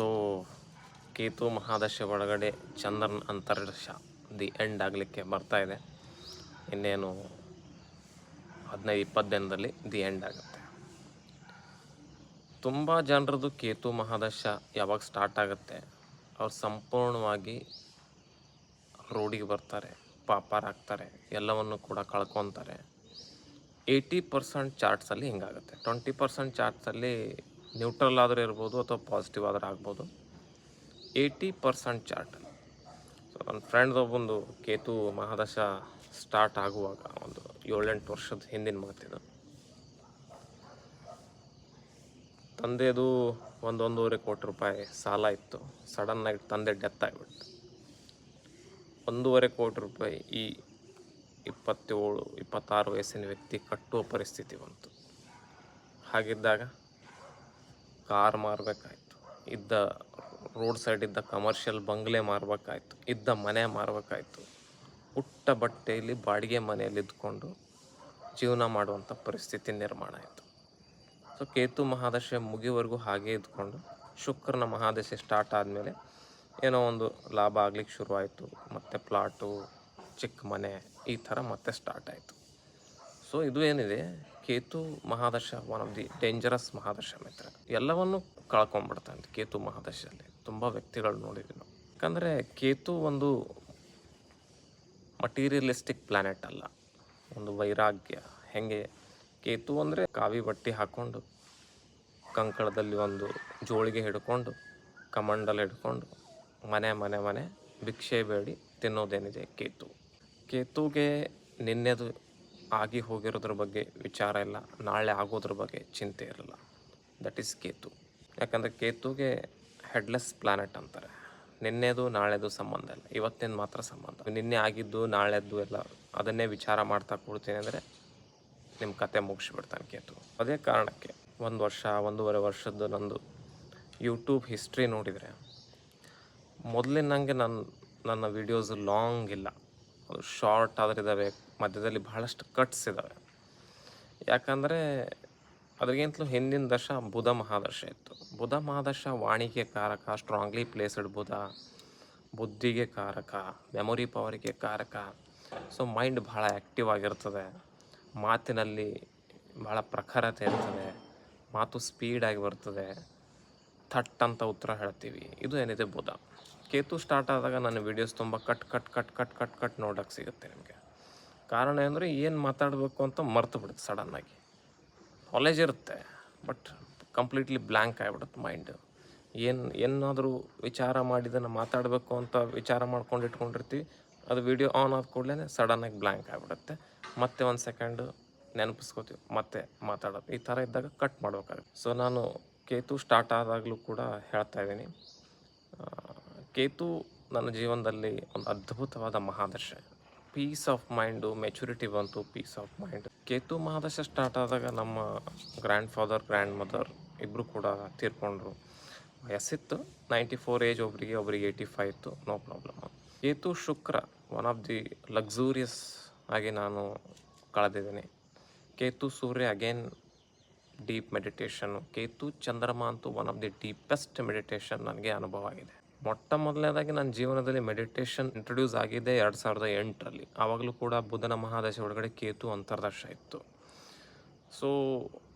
So, Ketu ಮಹಾದಶೆ ಒಳಗಡೆ ಚಂದ್ರನ ಅಂತರ್ದಶ the end ಆಗಲಿಕ್ಕೆ ಬರ್ತಾ ಇದೆ. ಇನ್ನೇನು ಹದಿನೈದು ಇಪ್ಪತ್ತು ದಿನದಲ್ಲಿ ದಿ ಎಂಡ್ ಆಗುತ್ತೆ. ತುಂಬ ಜನರದ್ದು ಕೇತು ಮಹಾದಶ ಯಾವಾಗ ಸ್ಟಾರ್ಟ್ ಆಗುತ್ತೆ, ಅವ್ರು ಸಂಪೂರ್ಣವಾಗಿ ರೋಡಿಗೆ ಬರ್ತಾರೆ, ಪಾಪಾರಾಗ್ತಾರೆ, ಎಲ್ಲವನ್ನು ಕೂಡ ಕಳ್ಕೊತಾರೆ. ಏಯ್ಟಿ ಪರ್ಸೆಂಟ್ ಚಾರ್ಟ್ಸಲ್ಲಿ ಹಿಂಗಾಗುತ್ತೆ. ಟ್ವೆಂಟಿ ಪರ್ಸೆಂಟ್ ಚಾರ್ಟ್ಸಲ್ಲಿ ನ್ಯೂಟ್ರಲ್ ಆದರೂ ಇರ್ಬೋದು ಅಥವಾ ಪಾಸಿಟಿವ್ ಆದರೂ ಆಗ್ಬೋದು. ಏಯ್ಟಿ ಪರ್ಸೆಂಟ್ ಚಾರ್ಟ್ ಸೊ ನನ್ನ ಫ್ರೆಂಡ್ದೊಬ್ಬಂದು ಕೇತು ಮಹಾದಶ ಸ್ಟಾರ್ಟ್ ಆಗುವಾಗ ಒಂದು ಏಳೆಂಟು ವರ್ಷದ ಹಿಂದಿನ ಮಾತಿದು. ತಂದೆದು ಒಂದೊಂದೂವರೆ ಕೋಟಿ ರೂಪಾಯಿ ಸಾಲ ಇತ್ತು. ಸಡನ್ನಾಗಿ ತಂದೆ ಡೆತ್ ಆಗಿಬಿಟ್ಟು ಒಂದೂವರೆ ಕೋಟಿ ರೂಪಾಯಿ ಈ ಇಪ್ಪತ್ತೇಳು, ಇಪ್ಪತ್ತಾರು ವಯಸ್ಸಿನ ವ್ಯಕ್ತಿ ಕಟ್ಟುವ ಪರಿಸ್ಥಿತಿ ಬಂತು. ಹಾಗಿದ್ದಾಗ ಕಾರ್ ಮಾರಬೇಕಾಯ್ತು, ಇದ್ದ ರೋಡ್ ಸೈಡ್ ಇದ್ದ ಕಮರ್ಷಿಯಲ್ ಬಂಗ್ಲೆ ಮಾರಬೇಕಾಯ್ತು, ಇದ್ದ ಮನೆ ಮಾರಬೇಕಾಯ್ತು. ಪುಟ್ಟ ಬಟ್ಟೆಯಲ್ಲಿ ಬಾಡಿಗೆ ಮನೆಯಲ್ಲಿ ಇದ್ಕೊಂಡು ಜೀವನ ಮಾಡುವಂಥ ಪರಿಸ್ಥಿತಿ ನಿರ್ಮಾಣ ಆಯಿತು. ಸೊ ಕೇತು ಮಹಾದಶೆ ಮುಗಿವರೆಗೂ ಹಾಗೆ ಇದ್ಕೊಂಡು ಶುಕ್ರನ ಮಹಾದಶೆ ಸ್ಟಾರ್ಟ್ ಆದಮೇಲೆ ಏನೋ ಒಂದು ಲಾಭ ಆಗ್ಲಿಕ್ಕೆ ಶುರುವಾಯಿತು. ಮತ್ತು ಪ್ಲಾಟು ಚಿಕ್ಕ ಮನೆ, ಈ ಥರ ಮತ್ತೆ ಸ್ಟಾರ್ಟ್ ಆಯಿತು. ಸೊ ಇದು ಏನಿದೆ? ಕೇತು ಮಹಾದಶ ಒನ್ ಆಫ್ ದಿ ಡೇಂಜರಸ್ ಮಹಾದಶ ಮಿತ್ರ. ಎಲ್ಲವನ್ನು ಕಳ್ಕೊಂಡ್ಬಿಡ್ತಾನೆ ಕೇತು ಮಹಾದಶಲ್ಲಿ ತುಂಬ ವ್ಯಕ್ತಿಗಳು ನೋಡಿದ್ವಿ ನಾವು. ಯಾಕಂದರೆ ಕೇತು ಒಂದು ಮಟೀರಿಯಲಿಸ್ಟಿಕ್ ಪ್ಲ್ಯಾನೆಟ್ ಅಲ್ಲ. ಒಂದು ವೈರಾಗ್ಯ. ಹೆಂಗೆ? ಕೇತು ಅಂದರೆ ಕಾವಿ ಬಟ್ಟೆ ಹಾಕ್ಕೊಂಡು ಕಂಕಳದಲ್ಲಿ ಒಂದು ಜೋಳಿಗೆ ಹಿಡ್ಕೊಂಡು, ಕಮಂಡಲ್ ಹಿಡ್ಕೊಂಡು, ಮನೆ ಮನೆ ಮನೆ, ಭಿಕ್ಷೆ ಬೇಡಿ ತಿನ್ನೋದೇನಿದೆ ಕೇತು. ಕೇತುಗೆ ನಿನ್ನೆದು ಆಗಿ ಹೋಗಿರೋದ್ರ ಬಗ್ಗೆ ವಿಚಾರ ಇಲ್ಲ. ನಾಳೆ ಆಗೋದ್ರ ಬಗ್ಗೆ ಚಿಂತೆ ಇರಲ್ಲ. That is Ketu. ಯಾಕಂದರೆ ಕೇತುಗೆ ಹೆಡ್ಲೆಸ್ ಪ್ಲಾನೆಟ್ ಅಂತಾರೆ. ನಿನ್ನೆದು ನಾಳೆದು ಸಂಬಂಧ ಇಲ್ಲ. ಇವತ್ತಿನ ಮಾತ್ರ ಸಂಬಂಧ ನಿನ್ನೆ ಆಗಿದ್ದು ನಾಳೆದ್ದು ಎಲ್ಲ ಅದನ್ನೇ ವಿಚಾರ ಮಾಡ್ತಾ ಕೊಡ್ತೀನಿ ಅಂದರೆ ನಿಮ್ಮ ಕತೆ ಮುಗಿಸ್ಬಿಡ್ತಾನೆ ಕೇತು. ಅದೇ ಕಾರಣಕ್ಕೆ ಒಂದು ವರ್ಷ, ಒಂದೂವರೆ ವರ್ಷದ್ದು ನಂದು ಯೂಟ್ಯೂಬ್ ಹಿಸ್ಟ್ರಿ ನೋಡಿದರೆ ಮೊದಲಿನಂಗೆ ನನ್ನ ನನ್ನ ವೀಡಿಯೋಸ್ ಲಾಂಗ್ ಇಲ್ಲ. ಅದು ಶಾರ್ಟ್ ಆದರೆ ಇದ್ದಾವೆ ಮಧ್ಯದಲ್ಲಿ ಬಹಳಷ್ಟು ಕಟ್ಸ್ ಇದ್ದಾವೆ ಯಾಕಂದರೆ ಅದ್ರಿಗಿಂತಲೂ ಹಿಂದಿನ ದಶ ಬುಧ ಮಹಾದಶ ಇತ್ತು. ಬುಧ ಮಹಾದಶ ವಾಣಿಗೆ ಕಾರಕ ಸ್ಟ್ರಾಂಗ್ಲಿ ಪ್ಲೇಸ್ಡ್ ಬುಧ, ಬುದ್ಧಿಗೆ ಕಾರಕ ಮೆಮೊರಿ ಪವರಿಗೆ ಕಾರಕ. ಸೊ ಮೈಂಡ್ ಭಾಳ ಆ್ಯಕ್ಟಿವ್ ಆಗಿರ್ತದೆ. ಮಾತಿನಲ್ಲಿ ಭಾಳ ಪ್ರಖರತೆ ಇರ್ತದೆ. ಮಾತು ಸ್ಪೀಡಾಗಿ ಬರ್ತದೆ. ಥಟ್ ಅಂತ ಉತ್ತರ ಹೇಳ್ತೀವಿ. ಇದು ಏನಿದೆ ಬುಧ. ಕೇತು ಸ್ಟಾರ್ಟ್ ಆದಾಗ ನನ್ನ ವೀಡಿಯೋಸ್ ತುಂಬ cut cut cut cut cut cut ನೋಡೋಕ್ಕೆ ಸಿಗುತ್ತೆ ನಿಮಗೆ. ಕಾರಣ ಅಂದರೆ ಏನು ಮಾತಾಡಬೇಕು ಅಂತ ಮರ್ತು ಬಿಡುತ್ತೆ ಸಡನ್ನಾಗಿ ನಾಲೆಜ್ ಇರುತ್ತೆ ಬಟ್ ಕಂಪ್ಲೀಟ್ಲಿ ಬ್ಲ್ಯಾಂಕ್ ಆಗಿಬಿಡುತ್ತೆ ಮೈಂಡ್ ಏನು, ಏನಾದರೂ ವಿಚಾರ ಮಾಡಿದ್ದನ್ನು ಮಾತಾಡಬೇಕು ಅಂತ ವಿಚಾರ ಮಾಡ್ಕೊಂಡು ಇಟ್ಕೊಂಡಿರ್ತೀವಿ, ಅದು ವಿಡಿಯೋ ಆನ್ ಆದ ಕೂಡಲೇ ಸಡನ್ನಾಗಿ ಬ್ಲ್ಯಾಂಕ್ ಆಗಿಬಿಡುತ್ತೆ. ಮತ್ತೆ ಒಂದು ಸೆಕೆಂಡು ನೆನಪಿಸ್ಕೋತೀವಿ, ಮತ್ತೆ ಮಾತಾಡೋದು. ಈ ಥರ ಇದ್ದಾಗ ಕಟ್ ಮಾಡಬೇಕಾಗುತ್ತೆ. ಸೊ ನಾನು ಕೇತು ಸ್ಟಾರ್ಟ್ ಆದಾಗಲೂ ಕೂಡ ಹೇಳ್ತಾ ಇದ್ದೀನಿ. ಕೇತು ನನ್ನ ಜೀವನದಲ್ಲಿ ಒಂದು ಅದ್ಭುತವಾದ ಮಹಾದಶ ಪೀಸ್ ಆಫ್ ಮೈಂಡು, ಮೆಚುರಿಟಿ ಬಂತು, ಪೀಸ್ ಆಫ್ ಮೈಂಡ್. ಕೇತು ಮಹಾದಶ ಸ್ಟಾರ್ಟ್ ಆದಾಗ ನಮ್ಮ ಗ್ರ್ಯಾಂಡ್ ಫಾದರ್ ಗ್ರ್ಯಾಂಡ್ ಮದರ್ ಇಬ್ಬರು ಕೂಡ ತೀರ್ಕೊಂಡ್ರು. ವಯಸ್ಸಿತ್ತು, ನೈಂಟಿ ಫೋರ್ ಏಜ್ ಒಬ್ಬರಿಗೆ ಒಬ್ಬರಿಗೆ ಏಯ್ಟಿ ಫೈವ್ ಇತ್ತು, no problem. Ketu Shukra, one of the luxurious ಆಗಿ ನಾನು ಕಳೆದಿದ್ದೀನಿ. ಕೇತು ಸೂರ್ಯ ಅಗೇನ್ ಡೀಪ್ ಮೆಡಿಟೇಷನ್ನು, ಕೇತು ಚಂದ್ರಮ ಅಂತೂ one of the deepest meditation ನನಗೆ ಅನುಭವ ಆಗಿದೆ. ಮೊಟ್ಟ ಮೊದಲನೇದಾಗಿ ನನ್ನ ಜೀವನದಲ್ಲಿ ಮೆಡಿಟೇಷನ್ ಇಂಟ್ರೊಡ್ಯೂಸ್ ಆಗಿದೆ ಎರಡು ಸಾವಿರದ ಎಂಟರಲ್ಲಿ. ಆವಾಗಲೂ ಕೂಡ ಬುಧನ ಮಹಾದಶ ಒಳಗಡೆ ಕೇತು ಅಂತರ್ದರ್ಶ ಇತ್ತು. ಸೊ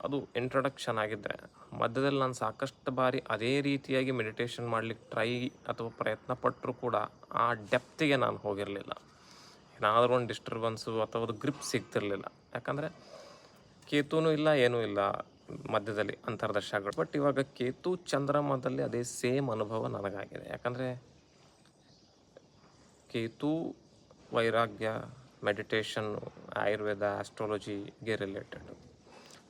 ಅದು ಇಂಟ್ರೊಡಕ್ಷನ್ ಆಗಿದ್ದರೆ ಮಧ್ಯದಲ್ಲಿ ನಾನು ಸಾಕಷ್ಟು ಬಾರಿ ಅದೇ ರೀತಿಯಾಗಿ ಮೆಡಿಟೇಷನ್ ಮಾಡಲಿಕ್ಕೆ ಟ್ರೈ ಅಥವಾ ಪ್ರಯತ್ನ ಪಟ್ಟರೂ ಕೂಡ ಆ ಡೆಪ್ತಿಗೆ ನಾನು ಹೋಗಿರಲಿಲ್ಲ. ಏನಾದರೂ ಒಂದು ಡಿಸ್ಟರ್ಬೆನ್ಸು ಅಥವಾ ಅದು ಗ್ರಿಪ್ ಸಿಗ್ತಿರಲಿಲ್ಲ. ಯಾಕಂದರೆ ಕೇತುನೂ ಇಲ್ಲ, ಏನೂ ಇಲ್ಲ. ಮಧ್ಯದಲ್ಲಿ ಅಂತರ್ದಶಗಳು ಬಟ್ ಇವಾಗ ಕೇತು ಚಂದ್ರಮದಲ್ಲಿ ಅದೇ ಸೇಮ್ ಅನುಭವ ನನಗಾಗಿದೆ. ಯಾಕಂದರೆ ಕೇತು, ವೈರಾಗ್ಯ ಮೆಡಿಟೇಷನ್ನು ಆಯುರ್ವೇದ ಆಸ್ಟ್ರಾಲಜಿಗೆ ರಿಲೇಟೆಡ್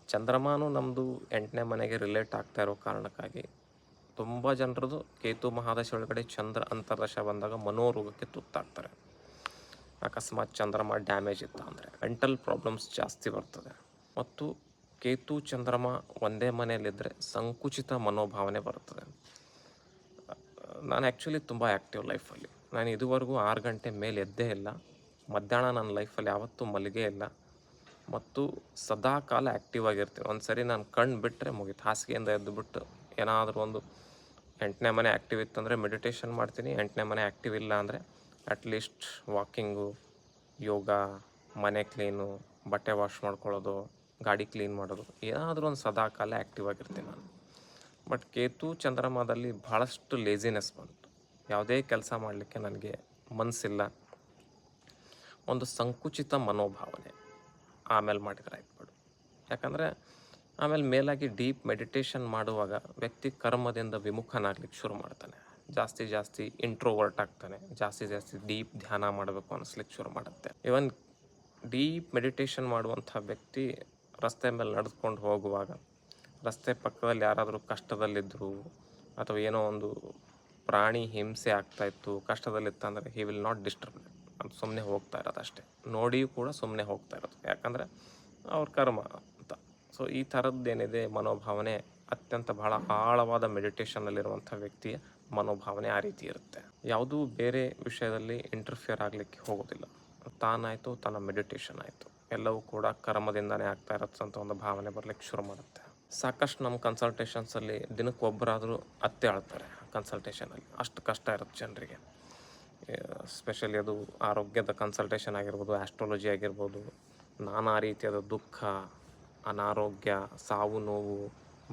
ಚಂದ್ರಮಾನು ನಮ್ಮದು ಎಂಟನೇ ಮನೆಗೆ ರಿಲೇಟ್ ಆಗ್ತಾ ಇರೋ ಕಾರಣಕ್ಕಾಗಿ ತುಂಬ ಜನರದು ಕೇತು ಮಹಾದಶ ಒಳಗಡೆ ಚಂದ್ರ ಅಂತರ್ದಶ ಬಂದಾಗ ಮನೋರೋಗಕ್ಕೆ ತುತ್ತಾಗ್ತಾರೆ. ಅಕಸ್ಮಾತ್ ಚಂದ್ರಮ ಡ್ಯಾಮೇಜ್ ಇತ್ತು ಅಂದರೆ ಮೆಂಟಲ್ ಪ್ರಾಬ್ಲಮ್ಸ್ ಜಾಸ್ತಿ ಬರ್ತದೆ. ಮತ್ತು ಕೇತು ಚಂದ್ರಮ ಒಂದೇ ಮನೆಯಲ್ಲಿದ್ದರೆ ಸಂಕುಚಿತ ಮನೋಭಾವನೆ ಬರುತ್ತದೆ. ನಾನು ಆ್ಯಕ್ಚುಲಿ ತುಂಬ ಆ್ಯಕ್ಟಿವ್ ಲೈಫಲ್ಲಿ ನಾನು ಇದುವರೆಗೂ ಆರು ಗಂಟೆ ಮೇಲೆ ಎದ್ದೇ ಇಲ್ಲ. ಮಧ್ಯಾಹ್ನ ನನ್ನ ಲೈಫಲ್ಲಿ ಯಾವತ್ತೂ ಮಲಗೇ ಇಲ್ಲ. ಮತ್ತು ಸದಾ ಕಾಲ ಆ್ಯಕ್ಟಿವ್ ಆಗಿರ್ತೀನಿ. ಒಂದು ಸರಿ ನಾನು ಕಣ್ಣು ಬಿಟ್ಟರೆ ಮುಗೀತು. ಹಾಸಿಗೆಯಿಂದ ಎದ್ದು ಬಿಟ್ಟು ಏನಾದರೂ ಒಂದು ಎಂಟನೇ ಮನೆ ಆ್ಯಕ್ಟಿವ್ ಇತ್ತಂದರೆ ಮೆಡಿಟೇಷನ್ ಮಾಡ್ತೀನಿ. ಎಂಟನೇ ಮನೆ ಆ್ಯಕ್ಟಿವ್ ಇಲ್ಲ ಅಂದರೆ ಅಟ್ಲೀಸ್ಟ್ ವಾಕಿಂಗು ಯೋಗ ಮನೆ ಕ್ಲೀನು ಬಟ್ಟೆ ವಾಶ್ ಮಾಡ್ಕೊಳ್ಳೋದು ಗಾಡಿ ಕ್ಲೀನ್ ಮಾಡೋದು, ಏನಾದರೂ ಒಂದು ಸದಾ ಕಾಲ ಆ್ಯಕ್ಟಿವ್ ಆಗಿರ್ತೀನಿ ನಾನು. ಬಟ್ ಕೇತು ಚಂದ್ರಮಾದಲ್ಲಿ ಭಾಳಷ್ಟು ಲೇಜಿನೆಸ್ ಬಂತು. ಯಾವುದೇ ಕೆಲಸ ಮಾಡಲಿಕ್ಕೆ ನನಗೆ ಮನಸ್ಸಿಲ್ಲ ಒಂದು ಸಂಕುಚಿತ ಮನೋಭಾವನೆ ಆಮೇಲೆ ಮಾಡಿದ್ರೆ ಆಯ್ತು ಬಿಡು. ಯಾಕಂದರೆ ಆಮೇಲೆ ಮೇಲಾಗಿ ಡೀಪ್ ಮೆಡಿಟೇಷನ್ ಮಾಡುವಾಗ ವ್ಯಕ್ತಿ ಕರ್ಮದಿಂದ ವಿಮುಖನಾಗ್ಲಿಕ್ಕೆ ಶುರು ಮಾಡ್ತಾನೆ. ಜಾಸ್ತಿ ಜಾಸ್ತಿ ಇಂಟ್ರೋವರ್ಟ್ ಆಗ್ತಾನೆ. ಜಾಸ್ತಿ ಜಾಸ್ತಿ ಡೀಪ್ ಧ್ಯಾನ ಮಾಡಬೇಕು ಅನ್ನಿಸ್ಲಿಕ್ಕೆ ಶುರು ಮಾಡುತ್ತೆ. ಇವನ್ ಡೀಪ್ ಮೆಡಿಟೇಷನ್ ಮಾಡುವಂಥ ವ್ಯಕ್ತಿ ರಸ್ತೆ ಮೇಲೆ ನಡೆದುಕೊಂಡು ಹೋಗುವಾಗ ರಸ್ತೆ ಪಕ್ಕದಲ್ಲಿ ಯಾರಾದರೂ ಕಷ್ಟದಲ್ಲಿದ್ದರು ಅಥವಾ ಏನೋ ಒಂದು ಪ್ರಾಣಿ ಹಿಂಸೆ ಆಗ್ತಾಯಿತ್ತು ಕಷ್ಟದಲ್ಲಿತ್ತಂದರೆ ಹಿ ವಿಲ್ ನಾಟ್ ಡಿಸ್ಟರ್ಬ್ ಅದು ಸುಮ್ಮನೆ ಹೋಗ್ತಾ ಇರೋದು ಅಷ್ಟೇ. ನೋಡಿಯೂ ಕೂಡ ಸುಮ್ಮನೆ ಹೋಗ್ತಾ ಇರೋದು. ಯಾಕಂದರೆ ಅವ್ರ ಕರ್ಮ ಅಂತ. ಸೊ ಈ ಥರದ್ದೇನಿದೆ ಮನೋಭಾವನೆ, ಅತ್ಯಂತ ಬಹಳ ಆಳವಾದ ಮೆಡಿಟೇಷನ್ನಲ್ಲಿರುವಂಥ ವ್ಯಕ್ತಿಯ ಮನೋಭಾವನೆ ಆ ರೀತಿ ಇರುತ್ತೆ. ಯಾವುದೂ ಬೇರೆ ವಿಷಯದಲ್ಲಿ ಇಂಟರ್ಫಿಯರ್ ಆಗಲಿಕ್ಕೆ ಹೋಗೋದಿಲ್ಲ. ತಾನಾಯಿತು, ತನ್ನ ಮೆಡಿಟೇಷನ್ ಆಯಿತು. ಎಲ್ಲವೂ ಕೂಡ ಕರ್ಮದಿಂದನೇ ಆಗ್ತಾ ಇರತ್ತಂತ ಒಂದು ಭಾವನೆ ಬರಲಿಕ್ಕೆ ಶುರು ಮಾಡುತ್ತೆ. ಸಾಕಷ್ಟು ನಮ್ಮ ಕನ್ಸಲ್ಟೇಷನ್ಸಲ್ಲಿ ದಿನಕ್ಕೆ ಒಬ್ಬರಾದರೂ ಅತ್ತೆ ಆಳ್ತಾರೆ ಕನ್ಸಲ್ಟೇಷನಲ್ಲಿ ಅಷ್ಟು ಕಷ್ಟ ಇರುತ್ತೆ ಜನರಿಗೆ. ಸ್ಪೆಷಲಿ ಅದು ಆರೋಗ್ಯದ ಕನ್ಸಲ್ಟೇಷನ್ ಆಗಿರ್ಬೋದು ಆಸ್ಟ್ರಾಲಜಿ ಆಗಿರ್ಬೋದು, ನಾನಾ ರೀತಿಯಾದ ದುಃಖ, ಅನಾರೋಗ್ಯ, ಸಾವು ನೋವು,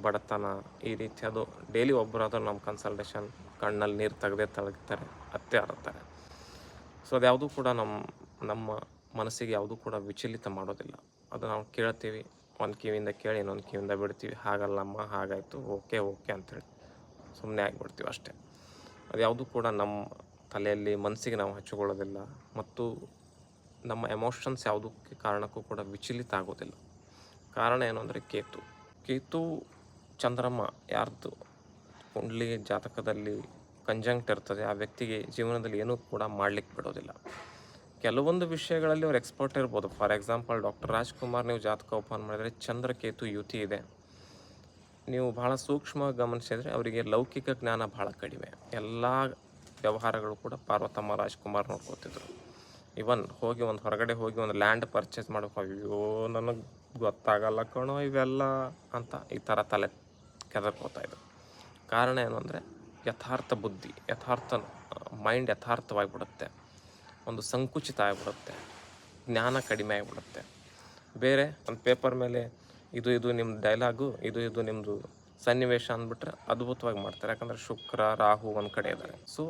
ಬಡತನ ಈ ರೀತಿಯದು ಡೈಲಿ ಒಬ್ಬರಾದರೂ ನಮ್ಮ ಕನ್ಸಲ್ಟೇಷನ್ ಕಣ್ಣಲ್ಲಿ ನೀರು ತೆಗೆದೇ ತಳಗ್ತಾರೆ ಅತ್ತೆ ಆಡುತ್ತಾರೆ ಸೊ ಅದ್ಯಾವುದೂ ಕೂಡ ನಮ್ಮ ನಮ್ಮ ಮನಸ್ಸಿಗೆ ಯಾವುದೂ ಕೂಡ ವಿಚಲಿತ ಮಾಡೋದಿಲ್ಲ. ಅದು ನಾವು ಕೇಳ್ತೀವಿ, ಒಂದು ಕಿವಿಯಿಂದ ಕೇಳಿ ಇನ್ನೊಂದು ಕಿವಿಯಿಂದ ಬಿಡ್ತೀವಿ. ಹಾಗಲ್ಲಮ್ಮ ಹಾಗಾಯಿತು, ಓಕೆ ಓಕೆ ಅಂಥೇಳಿ ಸುಮ್ಮನೆ ಆಗಿಬಿಡ್ತೀವಿ ಅಷ್ಟೇ. ಅದು ಯಾವುದೂ ಕೂಡ ನಮ್ಮ ತಲೆಯಲ್ಲಿ ಮನಸ್ಸಿಗೆ ನಾವು ಹಚ್ಚಿಕೊಳ್ಳೋದಿಲ್ಲ ಮತ್ತು ನಮ್ಮ ಎಮೋಷನ್ಸ್ ಯಾವುದಕ್ಕೆ ಕಾರಣಕ್ಕೂ ಕೂಡ ವಿಚಲಿತ ಆಗೋದಿಲ್ಲ. ಕಾರಣ ಏನು ಅಂದರೆ ಕೇತು. ಕೇತು ಚಂದ್ರಮ್ಮ ಯಾರ್ದು ಕುಂಡ್ಲಿ ಜಾತಕದಲ್ಲಿ ಕಂಜಂಕ್ಟ್ ಇರ್ತದೆ. ಆ ವ್ಯಕ್ತಿಗೆ ಜೀವನದಲ್ಲಿ ಏನೂ ಕೂಡ ಮಾಡಲಿಕ್ಕೆ ಬಿಡೋದಿಲ್ಲ. ಕೆಲವೊಂದು ವಿಷಯಗಳಲ್ಲಿ ಅವ್ರು ಎಕ್ಸ್ಪರ್ಟ್ ಇರ್ಬೋದು. ಫಾರ್ ಎಕ್ಸಾಂಪಲ್, ಡಾಕ್ಟರ್ ರಾಜ್ಕುಮಾರ್, ನೀವು ಜಾತಕ ಓಪನ್ ಮಾಡಿದರೆ ಚಂದ್ರಕೇತು ಯುತಿ ಇದೆ. ನೀವು ಭಾಳ ಸೂಕ್ಷ್ಮವಾಗಿ ಗಮನಿಸಿದರೆ ಅವರಿಗೆ ಲೌಕಿಕ ಜ್ಞಾನ ಭಾಳ ಕಡಿಮೆ. ಎಲ್ಲ ವ್ಯವಹಾರಗಳು ಕೂಡ ಪಾರ್ವತಮ್ಮ ರಾಜ್ಕುಮಾರ್ ನೋಡ್ಕೋತಿದ್ರು. ಇವನ್ ಹೋಗಿ ಒಂದು ಹೊರಗಡೆ ಹೋಗಿ ಒಂದು ಲ್ಯಾಂಡ್ ಪರ್ಚೇಸ್ ಮಾಡಬೇಕು ಅಯ್ಯೋ, ನನಗೆ ಗೊತ್ತಾಗಲ್ಲ ಕಣೋ ಇವೆಲ್ಲ ಅಂತ ಈ ಥರ ತಲೆ ಇದ್ರು. ಕಾರಣ ಏನು ಅಂದರೆ, ಯಥಾರ್ಥ ಬುದ್ಧಿ ಯಥಾರ್ಥ ಮೈಂಡ್ ಯಥಾರ್ಥವಾಗಿಬಿಡುತ್ತೆ. ಒಂದು ಸಂಕುಚಿತ ಆಗಿಬಿಡುತ್ತೆ, ಜ್ಞಾನ ಕಡಿಮೆ ಆಗಿಬಿಡುತ್ತೆ. ಬೇರೆ ಒಂದು ಪೇಪರ್ ಮೇಲೆ ಇದು ಇದು ನಿಮ್ಮ ಡೈಲಾಗು, ಇದು ಇದು ನಿಮ್ಮದು ಸನ್ನಿವೇಶ ಅಂದ್ಬಿಟ್ರೆ ಅದ್ಭುತವಾಗಿ ಮಾಡ್ತಾರೆ. ಯಾಕಂದರೆ ಶುಕ್ರ, ರಾಹು ಒಂದು ಕಡೆ ಇದ್ದಾರೆ. ಸೊ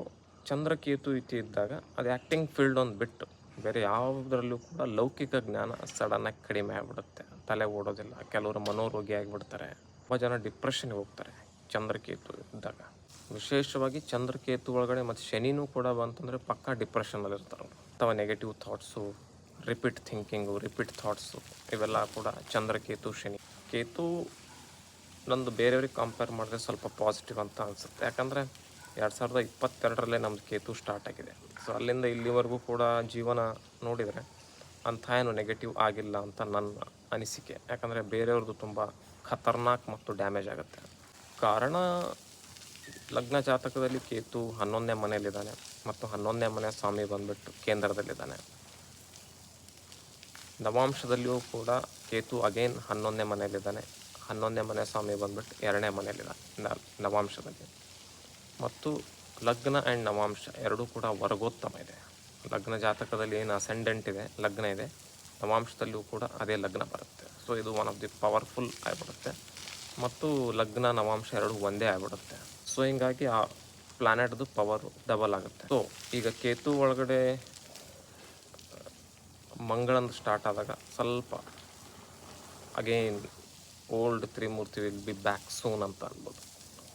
ಚಂದ್ರಕೇತು ಇತಿ ಇದ್ದಾಗ ಅದು ಆ್ಯಕ್ಟಿಂಗ್ ಫೀಲ್ಡ್ ಒಂದು ಬಿಟ್ಟು ಬೇರೆ ಯಾವುದರಲ್ಲೂ ಕೂಡ ಲೌಕಿಕ ಜ್ಞಾನ ಸಡನ್ನಾಗಿ ಕಡಿಮೆ ಆಗಿಬಿಡುತ್ತೆ. ತಲೆ ಓಡೋದಿಲ್ಲ, ಕೆಲವರು ಮನೋರೋಗಿ ಆಗಿಬಿಡ್ತಾರೆ ತುಂಬ ಜನ ಡಿಪ್ರೆಷನ್ಗೆ ಹೋಗ್ತಾರೆ ಚಂದ್ರಕೇತು ಇದ್ದಾಗ. ವಿಶೇಷವಾಗಿ ಚಂದ್ರಕೇತು ಒಳಗಡೆ ಮತ್ತು ಶನಿನೂ ಕೂಡ ಬಂತಂದರೆ ಪಕ್ಕಾ ಡಿಪ್ರೆಷನಲ್ಲಿ ಇರ್ತಾರೆ. ಅಥವಾ negative thoughts repeat thinking repeat thoughts ಇವೆಲ್ಲ ಕೂಡ ಚಂದ್ರಕೇತು, ಶನಿ. ಕೇತು ನಂದು ಬೇರೆಯವ್ರಿಗೆ ಕಂಪೇರ್ ಮಾಡಿದ್ರೆ ಸ್ವಲ್ಪ ಪಾಸಿಟಿವ್ ಅಂತ ಅನಿಸುತ್ತೆ. ಯಾಕಂದರೆ ಎರಡು ಸಾವಿರದ ಇಪ್ಪತ್ತೆರಡರಲ್ಲೇ ನಮ್ಮದು ಕೇತು ಸ್ಟಾರ್ಟ್ ಆಗಿದೆ. ಸೊ ಅಲ್ಲಿಂದ ಇಲ್ಲಿವರೆಗೂ ಕೂಡ ಜೀವನ ನೋಡಿದರೆ ಅಂಥ ಏನು ನೆಗೆಟಿವ್ ಆಗಿಲ್ಲ ಅಂತ ನನ್ನ ಅನಿಸಿಕೆ. ಯಾಕಂದರೆ ಬೇರೆಯವ್ರದ್ದು ತುಂಬ ಖತರ್ನಾಕ್ ಮತ್ತು ಡ್ಯಾಮೇಜ್ ಆಗುತ್ತೆ. ಕಾರಣ ಲಗ್ನ ಜಾತಕದಲ್ಲಿ ಕೇತು ಹನ್ನೊಂದನೇ ಮನೆಯಲ್ಲಿದ್ದಾನೆ ಮತ್ತು ಹನ್ನೊಂದನೇ ಮನೆ ಸ್ವಾಮಿ ಬಂದ್ಬಿಟ್ಟು ಕೇಂದ್ರದಲ್ಲಿದ್ದಾನೆ. ನವಾಂಶದಲ್ಲಿಯೂ ಕೂಡ ಕೇತು ಅಗೇನ್ ಹನ್ನೊಂದನೇ ಮನೆಯಲ್ಲಿದ್ದಾನೆ. ಹನ್ನೊಂದನೇ ಮನೆ ಸ್ವಾಮಿ ಬಂದ್ಬಿಟ್ಟು ಎರಡನೇ ಮನೆಯಲ್ಲಿದ್ದಾನೆ ನವಾಂಶದಲ್ಲಿ. ಮತ್ತು ಲಗ್ನ ಆ್ಯಂಡ್ ನವಾಂಶ ಎರಡೂ ಕೂಡ ವರ್ಗೋತ್ತಮ ಇದೆ. ಲಗ್ನ ಜಾತಕದಲ್ಲಿ ಏನು ಅಸೆಂಡೆಂಟ್ ಇದೆ, ಲಗ್ನ ಇದೆ, ನವಾಂಶದಲ್ಲಿಯೂ ಕೂಡ ಅದೇ ಲಗ್ನ ಬರುತ್ತೆ. ಸೊ ಇದು ಒನ್ ಆಫ್ ದಿ ಪವರ್ಫುಲ್ ಆಗಿಬಿಡುತ್ತೆ ಮತ್ತು ಲಗ್ನ, ನವಾಂಶ ಎರಡು ಒಂದೇ ಆಗಿಬಿಡುತ್ತೆ ಸೊ ಹಿಂಗಾಗಿ ಆ ಪ್ಲಾನೆಟ್ದು ಪವರು ಡಬಲ್ ಆಗುತ್ತೆ. ಸೊ ಈಗ ಕೇತು ಒಳಗಡೆ ಮಂಗಳಂದು ಸ್ಟಾರ್ಟ್ ಆದಾಗ ಸ್ವಲ್ಪ again old Trimurthy will be back soon ಅಂತ ಅನ್ಬೋದು.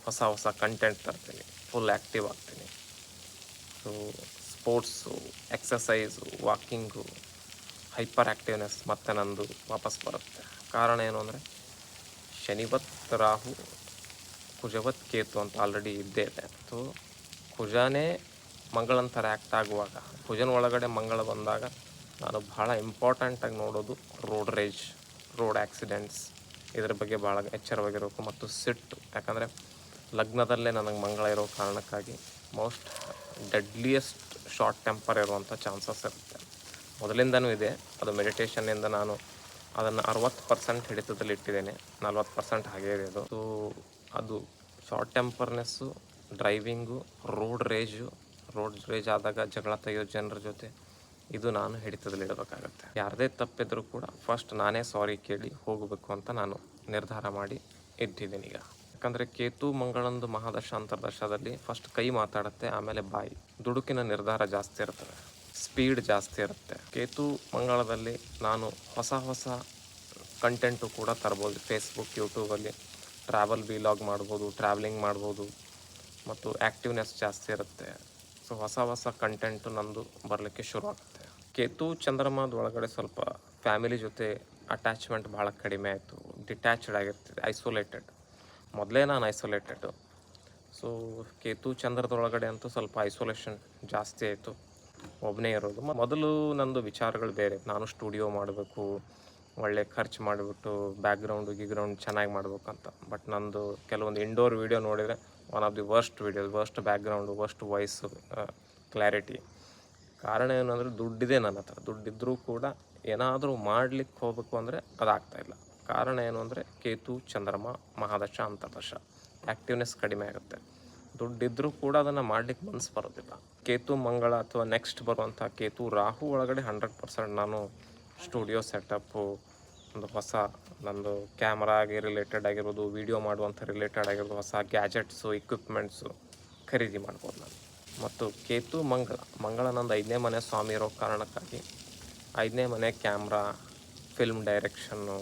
ಹೊಸ ಹೊಸ ಕಂಟೆಂಟ್ ತರ್ತೀನಿ ಫುಲ್ ಆ್ಯಕ್ಟಿವ್ ಆಗ್ತೀನಿ. So sports exercise walking hyper activeness ಮತ್ತೆ ನಂದು ವಾಪಸ್ ಬರುತ್ತೆ. ಕಾರಣ ಏನು ಅಂದರೆ, ಶನಿವತ್, ರಾಹು ಕುಜವತ್ ಕೇತು ಅಂತ ಆಲ್ರೆಡಿ ಇದ್ದೇ ಇದೆ. ಸೊ ಕುಜಾನೇ ಮಂಗಳನ ಥರ ಆ್ಯಕ್ಟ್ ಆಗುವಾಗ, ಕುಜನ ಒಳಗಡೆ ಮಂಗಳ ಬಂದಾಗ ನಾನು ಭಾಳ ಇಂಪಾರ್ಟೆಂಟಾಗಿ ನೋಡೋದು ರೋಡ್ ರೇಜ್ ರೋಡ್ ಆ್ಯಕ್ಸಿಡೆಂಟ್ಸ್ ಇದ್ರ ಬಗ್ಗೆ ಭಾಳ ಎಚ್ಚರವಾಗಿರಬೇಕು ಮತ್ತು ಸಿಟ್ಟು. ಯಾಕಂದರೆ ಲಗ್ನದಲ್ಲೇ ನನಗೆ ಮಂಗಳ ಇರೋ ಕಾರಣಕ್ಕಾಗಿ ಮೋಸ್ಟ್ ಡೆಡ್ಲಿಯೆಸ್ಟ್ ಶಾರ್ಟ್ ಟೆಂಪರ್ ಇರುವಂಥ ಚಾನ್ಸಸ್ ಇರುತ್ತೆ. ಮೊದಲಿಂದನೂ ಇದೆ, ಅದು ಮೆಡಿಟೇಷನ್ನಿಂದ ನಾನು ಅದನ್ನು ಅರವತ್ತು ಪರ್ಸೆಂಟ್ ಹಿಡಿತದಲ್ಲಿ ಇಟ್ಟಿದ್ದೇನೆ, ನಲ್ವತ್ತು ಪರ್ಸೆಂಟ್ ಹಾಗೇ ಇದೆ ಅದು. ಸೊ ಅದು short ಟೆಂಪರ್ನೆಸ್ಸು driving road rage road rage ಆದಾಗ ಜಗಳ ತೆಗೆಯೋ ಜನರ ಜೊತೆ ಇದು ನಾನು ಹಿಡಿತದಲ್ಲಿ ಇಡಬೇಕಾಗತ್ತೆ. ಯಾರದೇ ತಪ್ಪಿದ್ರೂ ಕೂಡ ಫಸ್ಟ್ ನಾನೇ ಸಾರಿ ಕೇಳಿ ಹೋಗಬೇಕು ಅಂತ ನಾನು ನಿರ್ಧಾರ ಮಾಡಿ ಇದ್ದಿದ್ದೀನಿ ಈಗ. ಯಾಕಂದರೆ ಕೇತು ಮಂಗಳಂದು ಮಹಾದಶ ಅಂತರ್ದಶದಲ್ಲಿ ಫಸ್ಟ್ ಕೈ ಮಾತಾಡುತ್ತೆ, ಆಮೇಲೆ ಬಾಯಿ. ದುಡುಕಿನ ನಿರ್ಧಾರ ಜಾಸ್ತಿ ಇರ್ತದೆ. ಸ್ಪೀಡ್ ಜಾಸ್ತಿ ಇರುತ್ತೆ. ಕೇತು ಮಂಗಳದಲ್ಲಿ ನಾನು ಹೊಸ ಹೊಸ ಕಂಟೆಂಟು ಕೂಡ ತರ್ಬೋದು. ಫೇಸ್ಬುಕ್ ಯೂಟ್ಯೂಬಲ್ಲಿ ಟ್ರಾವೆಲ್ ವಿಲಾಗ್ ಮಾಡ್ಬೋದು ಟ್ರಾವೆಲಿಂಗ್ ಮಾಡ್ಬೋದು, ಮತ್ತು ಆ್ಯಕ್ಟಿವ್ನೆಸ್ ಜಾಸ್ತಿ ಇರುತ್ತೆ. ಸೊ ಹೊಸ ಹೊಸ ಕಂಟೆಂಟು ನಂದು ಬರಲಿಕ್ಕೆ ಶುರು ಆಗುತ್ತೆ. ಕೇತು ಚಂದ್ರಮಾದೊಳಗಡೆ ಸ್ವಲ್ಪ ಫ್ಯಾಮಿಲಿ ಜೊತೆ ಅಟ್ಯಾಚ್ಮೆಂಟ್ ಭಾಳ ಕಡಿಮೆ ಆಯಿತು. ಡಿಟ್ಯಾಚ್ಡ್ ಆಗಿರ್ತಿದೆ ಐಸೋಲೇಟೆಡ್ ಮೊದಲೇ ನಾನು ಐಸೋಲೇಟೆಡು ಸೊ ಕೇತು ಚಂದ್ರದೊಳಗಡೆ ಅಂತೂ ಸ್ವಲ್ಪ ಐಸೋಲೇಷನ್ ಜಾಸ್ತಿ ಆಯಿತು. ಒಬ್ಬನೇ ಇರೋದು. ಮೊದಲು ನಂದು ವಿಚಾರಗಳು ಬೇರೆ. ನಾನು ಸ್ಟುಡಿಯೋ ಮಾಡಬೇಕು ಒಳ್ಳೆ ಖರ್ಚು ಮಾಡಿಬಿಟ್ಟು ಬ್ಯಾಕ್ಗ್ರೌಂಡು ಗಿಗ್ರೌಂಡ್ ಚೆನ್ನಾಗಿ ಮಾಡ್ಬೇಕಂತ. ಬಟ್ ನಂದು ಕೆಲವೊಂದು ಇಂಡೋರ್ ವೀಡಿಯೋ ನೋಡಿದರೆ one of the worst video worst background worst voice clarity ಕಾರಣ ಏನಂದರೆ ದುಡ್ಡಿದೆ ನನ್ನ ಹತ್ರ. ದುಡ್ಡಿದ್ರೂ ಕೂಡ ಏನಾದರೂ ಮಾಡ್ಲಿಕ್ಕೆ ಹೋಗ್ಬೇಕು ಅಂದರೆ ಅದಾಗ್ತಾ ಇಲ್ಲ. ಕಾರಣ ಏನು ಅಂದರೆ ಕೇತು, ಚಂದ್ರಮ, ಮಹಾದಶ ಅಂತರ್ದಶ ಆ್ಯಕ್ಟಿವ್ನೆಸ್ ಕಡಿಮೆ ಆಗುತ್ತೆ. ದುಡ್ಡಿದ್ರೂ ಕೂಡ ಅದನ್ನು ಮಾಡ್ಲಿಕ್ಕೆ ಮನಸ್ಸು ಬರೋದಿಲ್ಲ. ಕೇತು, ಮಂಗಳ ಅಥವಾ ನೆಕ್ಸ್ಟ್ ಬರುವಂಥ ಕೇತು, ರಾಹು ಒಳಗಡೆ ಹಂಡ್ರೆಡ್ ಪರ್ಸೆಂಟ್ ನಾನು ಸ್ಟುಡಿಯೋ ಸೆಟಪ್ಪು, ಒಂದು ಹೊಸ ನಂದು ಕ್ಯಾಮ್ರಾಗೆ ರಿಲೇಟೆಡ್ ಆಗಿರ್ಬೋದು ವಿಡಿಯೋ ಮಾಡುವಂಥ ರಿಲೇಟೆಡ್ ಆಗಿರೋದು ಹೊಸ ಗ್ಯಾಜೆಟ್ಸು ಇಕ್ವಿಪ್ಮೆಂಟ್ಸು ಖರೀದಿ ಮಾಡ್ಬೋದು ನಾನು. ಮತ್ತು ಕೇತು ಮಂಗಳ ಮಂಗಳ ನಂದು ಐದನೇ ಮನೆ ಸ್ವಾಮಿ ಇರೋ ಕಾರಣಕ್ಕಾಗಿ ಐದನೇ ಮನೆ camera film direction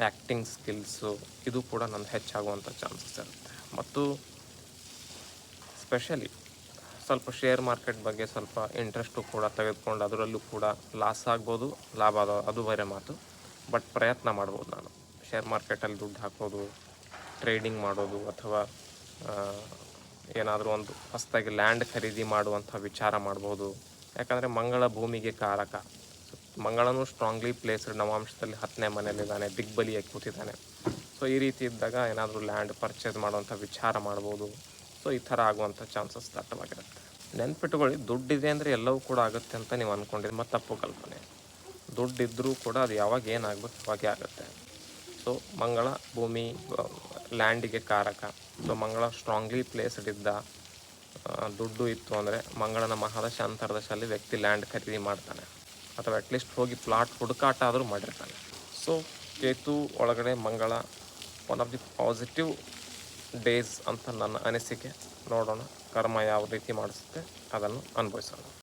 acting skills ಇದು ಕೂಡ ನಂದು ಹೆಚ್ಚಾಗುವಂಥ ಚಾನ್ಸಸ್ ಇರುತ್ತೆ. ಮತ್ತು ಸ್ಪೆಷಲಿ ಸ್ವಲ್ಪ ಶೇರ್ ಮಾರ್ಕೆಟ್ ಬಗ್ಗೆ ಸ್ವಲ್ಪ ಇಂಟ್ರೆಸ್ಟು ಕೂಡ ತೆಗೆದುಕೊಂಡು ಅದರಲ್ಲೂ ಕೂಡ ಲಾಸ್ ಆಗ್ಬೋದು, ಲಾಭ ಅದು ಅದು ಬೇರೆ ಮಾತು. ಬಟ್ ಪ್ರಯತ್ನ ಮಾಡ್ಬೋದು ನಾನು. ಶೇರ್ ಮಾರ್ಕೆಟಲ್ಲಿ ದುಡ್ಡು ಹಾಕೋದು ಟ್ರೇಡಿಂಗ್ ಮಾಡೋದು ಅಥವಾ ಏನಾದರೂ ಒಂದು ಹೊಸದಾಗಿ ಲ್ಯಾಂಡ್ ಖರೀದಿ ಮಾಡುವಂಥ ವಿಚಾರ ಮಾಡ್ಬೋದು. ಯಾಕಂದರೆ ಮಂಗಳ ಭೂಮಿಗೆ ಕಾರಕ. ಮಂಗಳನೂ ಸ್ಟ್ರಾಂಗ್ಲಿ ಪ್ಲೇಸ್ಡ್ ನವಾಂಶದಲ್ಲಿ ಹತ್ತನೇ ಮನೇಲಿದ್ದಾನೆ ದಿಗ್ಬಲಿಯಾಗಿ ಕೂತಿದ್ದಾನೆ. ಸೊ ಈ ರೀತಿ ಇದ್ದಾಗ ಏನಾದರೂ ಲ್ಯಾಂಡ್ ಪರ್ಚೇಸ್ ಮಾಡುವಂಥ ವಿಚಾರ ಮಾಡ್ಬೋದು. ಸೊ ಈ ಥರ ಆಗುವಂಥ ಚಾನ್ಸಸ್ ದಟ್ಟವಾಗಿರುತ್ತೆ. ನೆನ್ಪಿಟ್ಕೊಳ್ಳಿ, ದುಡ್ಡಿದೆ ಅಂದರೆ ಎಲ್ಲವೂ ಕೂಡ ಆಗುತ್ತೆ ಅಂತ ನೀವು ಅಂದ್ಕೊಂಡಿದ್ರೆ ಮತ್ತು ತಪ್ಪು ಕಲ್ಪನೆ. ದುಡ್ಡಿದ್ದರೂ ಕೂಡ ಅದು ಯಾವಾಗ ಏನಾಗಬೇಕು, ಅವಾಗೆ ಆಗುತ್ತೆ. ಸೊ ಮಂಗಳ ಭೂಮಿ ಲ್ಯಾಂಡಿಗೆ ಕಾರಕ. ಸೊ ಮಂಗಳ ಸ್ಟ್ರಾಂಗ್ಲಿ ಪ್ಲೇಸ್ಡ್ ಇದ್ದ ದುಡ್ಡು ಇತ್ತು ಅಂದರೆ ಮಂಗಳನ ಮಹಾದಶ ಅಂತರ್ದಶಲ್ಲಿ ವ್ಯಕ್ತಿ ಲ್ಯಾಂಡ್ ಖರೀದಿ ಮಾಡ್ತಾನೆ. ಅಥವಾ ಅಟ್ಲೀಸ್ಟ್ ಹೋಗಿ ಪ್ಲಾಟ್ ಹುಡುಕಾಟ ಆದರೂ ಮಾಡಿರ್ತಾನೆ. ಸೊ ಕೇತು ಒಳಗಡೆ Mangala one of the positive days ಅಂತ ನನ್ನ ಅನಿಸಿಕೆ. ನೋಡೋಣ. ಕರ್ಮ ಯಾವ ರೀತಿ ಮಾಡಿಸುತ್ತೆ ಅದನ್ನು ಅನುಭವಿಸೋಣ.